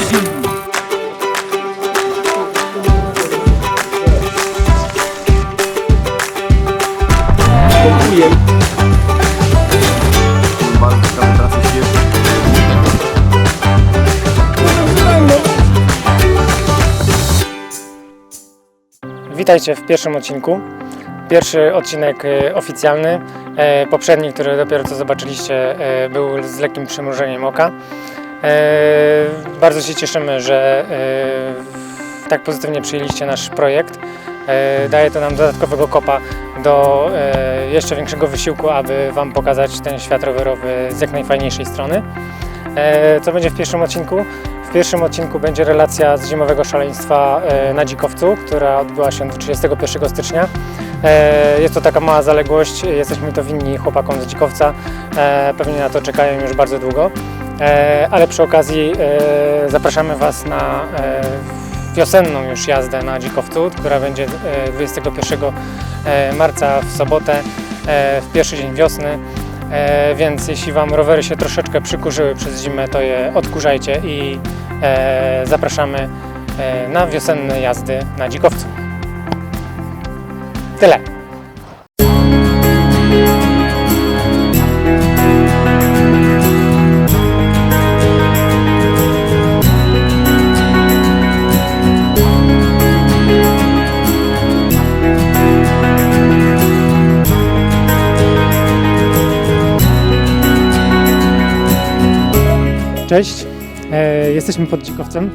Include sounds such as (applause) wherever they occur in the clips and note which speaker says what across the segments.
Speaker 1: Świetne.
Speaker 2: Witajcie w pierwszym odcinku. Pierwszy odcinek e, oficjalny. E, Poprzedni, który dopiero co zobaczyliście, e, był z lekkim przymrużeniem oka. E, Bardzo się cieszymy, że e, tak pozytywnie przyjęliście nasz projekt. E, Daje to nam dodatkowego kopa do jeszcze większego wysiłku, aby Wam pokazać ten świat rowerowy z jak najfajniejszej strony. Co będzie w pierwszym odcinku? W pierwszym odcinku będzie relacja z zimowego szaleństwa na Dzikowcu, która odbyła się 31 stycznia. Jest to taka mała zaległość, jesteśmy to winni chłopakom z Dzikowca, pewnie na to czekają już bardzo długo. E, Ale przy okazji e, zapraszamy Was na e, wiosenną już jazdę na Dzikowcu, która będzie e, 21 e, marca w sobotę, w pierwszy dzień wiosny. Więc jeśli Wam rowery się troszeczkę przykurzyły przez zimę, to je odkurzajcie i zapraszamy na wiosenne jazdy na dzikowcu. Tyle. Cześć, e, jesteśmy pod Dzikowcem.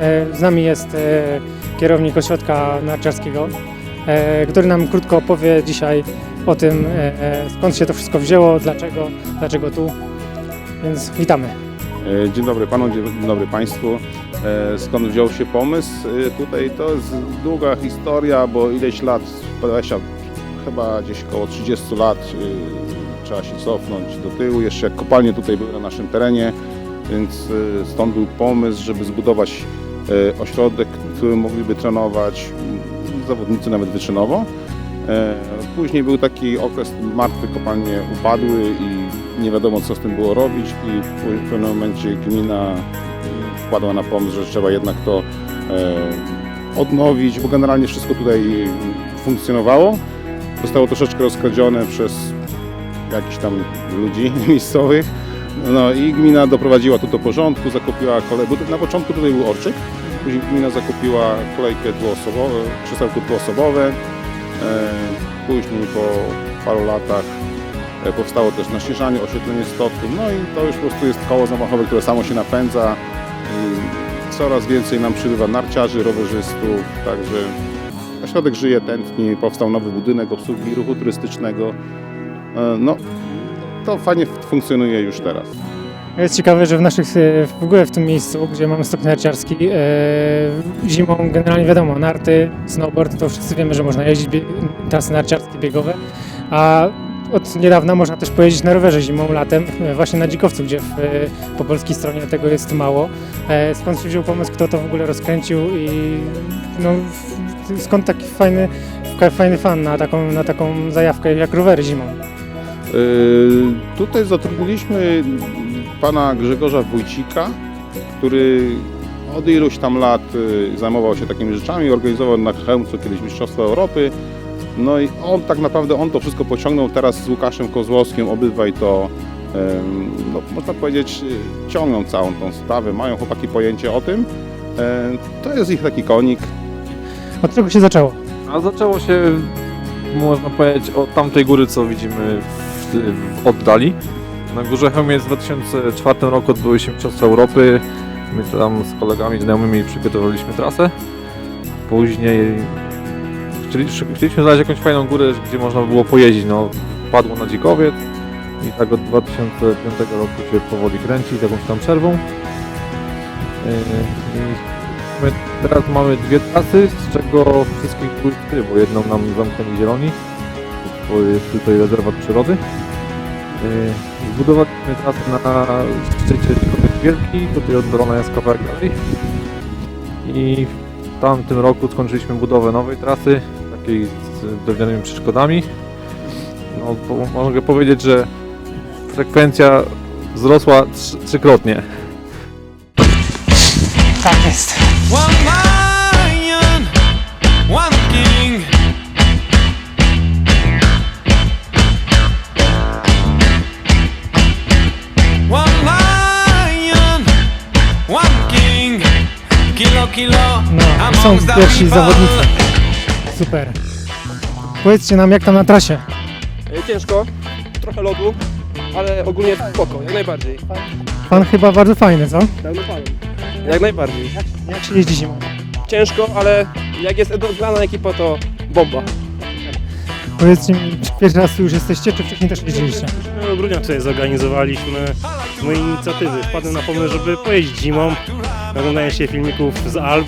Speaker 2: E, z nami jest e, kierownik ośrodka narciarskiego, e, który nam krótko opowie dzisiaj o tym, e, e, skąd się to wszystko wzięło, dlaczego, dlaczego tu. Więc witamy.
Speaker 3: E, Dzień dobry panu, dzień dobry państwu. E, Skąd wziął się pomysł? E, Tutaj to jest długa historia, bo ileś lat, 20, chyba gdzieś około 30 lat e, trzeba się cofnąć do tyłu. Jeszcze jak kopalnie tutaj były na naszym terenie, więc e, stąd był pomysł, żeby zbudować e, ośrodek, w którym mogliby trenować mm, zawodnicy nawet wyczynowo. E, Później był taki okres martwy, kopalnie upadły i nie wiadomo co z tym było robić i w pewnym momencie gmina wpadła na pomysł, że trzeba jednak to e, odnowić, bo generalnie wszystko tutaj funkcjonowało. Zostało troszeczkę rozkradzione przez jakichś tam ludzi (laughs) miejscowych. No i gmina doprowadziła to do porządku, zakupiła kolej, bo na początku tutaj był orczyk, później gmina zakupiła kolejkę dwuosobowe, krzesełko dwuosobowe, e, później po paru latach E, Powstało też naśnieżanie, oświetlenie stoku, no i to już po prostu jest koło zamachowe, które samo się napędza coraz więcej nam przybywa narciarzy, rowerzystów, także ośrodek żyje, tętni, powstał nowy budynek obsługi ruchu turystycznego. E, No, to fajnie funkcjonuje już teraz.
Speaker 2: Jest ciekawe, że w naszych, e, w ogóle w tym miejscu, gdzie mamy stok narciarski, e, zimą generalnie wiadomo, narty, snowboard, to wszyscy wiemy, że można jeździć bie- trasy narciarskie, biegowe, a od niedawna można też pojeździć na rowerze zimą, latem, e, właśnie na Dzikowcu, gdzie w, e, po polskiej stronie tego jest mało. E, Skąd się wziął pomysł, kto to w ogóle rozkręcił i no, skąd taki fajny, fajny fan na taką, na taką zajawkę jak rowery zimą?
Speaker 3: Yy, Tutaj zatrudniliśmy pana Grzegorza Wójcika, który od iluś tam lat yy, zajmował się takimi rzeczami, organizował na Chełmcu kiedyś Mistrzostwa Europy. No i on tak naprawdę on to wszystko pociągnął teraz z Łukaszem Kozłowskim, obydwaj to em, no, można powiedzieć yy, ciągną całą tą sprawę, mają chłopaki pojęcie o tym. To jest ich taki konik,
Speaker 2: Od czego się zaczęło?
Speaker 1: A zaczęło się, można powiedzieć, od tamtej góry, co widzimy w, w oddali. Na Górze Chełmiec w 2004 roku odbyły się Mistrzostwa Europy. My tam z kolegami znajomymi przygotowaliśmy trasę. Później chcieli, chcieliśmy znaleźć jakąś fajną górę, gdzie można by było pojeździć. No, padło na Dzikowiec i tak od 2005 roku się powoli kręci z jakąś tam przerwą. I My teraz mamy dwie trasy, z czego wszystkich cztery, bo jedną nam zamknęli zieloni. To jest tutaj rezerwat przyrody. Yy, Zbudowaliśmy trasę na szczycie Wielki, tutaj oddalona jest kawałek dalej. I w tamtym roku skończyliśmy budowę nowej trasy, takiej z drewnianymi przeszkodami. No, po, mogę powiedzieć, że frekwencja wzrosła trzy, trzykrotnie.
Speaker 2: Tak jest. Są pierwsi zawodnicy. Super. Powiedzcie nam, jak tam na trasie.
Speaker 4: E, Ciężko, trochę lodu, ale ogólnie spoko, jak najbardziej.
Speaker 2: Pan chyba bardzo fajny, co?
Speaker 4: Jak najbardziej.
Speaker 2: Jak się jeździ zimą?
Speaker 4: Ciężko, ale jak jest dana ekipa, to bomba.
Speaker 2: Powiedzcie mi, czy pierwszy raz tu już jesteście, czy wcześniej też jeździliście?
Speaker 5: No, grudnia tutaj zorganizowaliśmy z mojej inicjatywy. Wpadłem na pomysł, żeby pojeździć zimą. Oglądałem się filmików z Alp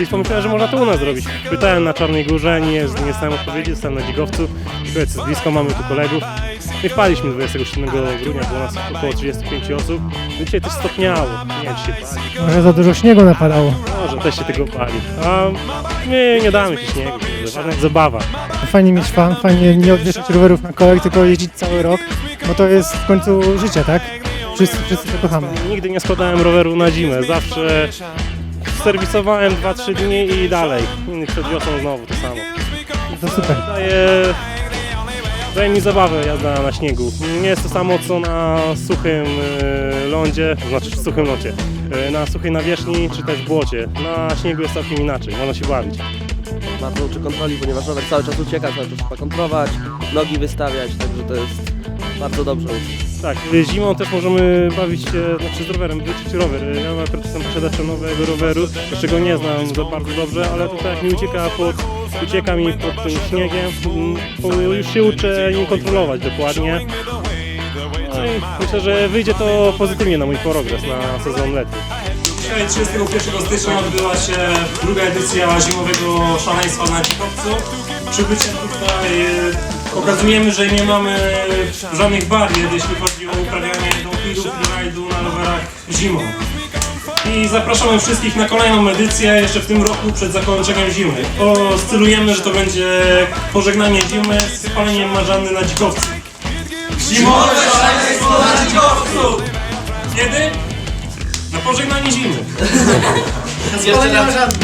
Speaker 5: i pomyślałem, że można to u nas zrobić. Pytałem na Czarnej Górze, nie, nie dostałem odpowiedzi, zostałem na Dzigowcu. Powiedz, blisko mamy tu kolegów. No I wpadliśmy 27 grudnia, było nas około 35 osób. No dzisiaj też stopniało, nie wiem czy się pali.
Speaker 2: Może za dużo śniegu napadało.
Speaker 5: Może też się tego pali. A my nie damy się śniegu, ważna jest zabawa.
Speaker 2: Fajnie mieć fan, fajnie nie odwieszać rowerów na kołach, tylko jeździć cały rok, bo to jest w końcu życie, tak? Wszyscy, wszyscy to kochamy.
Speaker 5: Nigdy nie składałem roweru na zimę, zawsze serwisowałem 2-3 dni i dalej. I przed wiosną znowu to samo.
Speaker 2: To super.
Speaker 5: Daje, daje mi zabawę jazda na śniegu. Nie jest to samo co na suchym e, lądzie, to znaczy w suchym lądzie, e, na suchej nawierzchni czy też w błocie. Na śniegu jest całkiem inaczej, można się bawić.
Speaker 6: bardzo uczy kontroli, ponieważ rower cały czas ucieka, cały czas trzeba kontrolować, nogi wystawiać, także to jest bardzo dobrze uczy.
Speaker 5: Tak, y, zimą też możemy bawić się, znaczy z rowerem, wyczuć rower. Y, Ja akurat jestem posiadaczem nowego roweru, jeszcze go nie znam za bardzo dobrze, ale tutaj mi ucieka pod, ucieka mi pod tym śniegiem, mm, już się uczę nim kontrolować dokładnie. No i myślę, że wyjdzie to pozytywnie na mój progres na sezon letni.
Speaker 7: Dzisiaj 31 stycznia odbyła się druga edycja zimowego szaleństwa na Dzikowcu. Przybyciem tutaj e, pokazujemy, że nie mamy żadnych barier, jeśli chodzi o uprawianie downhillu, freeride'u na rowerach zimą. I zapraszamy wszystkich na kolejną edycję jeszcze w tym roku przed zakończeniem zimy. Oscylujemy, że to będzie pożegnanie zimy z paleniem marzanny na dzikowcu. Zimowe szaleństwo na dzikowcu! Kiedy? Na pożegnanie zimy.
Speaker 6: Jeszcze raz.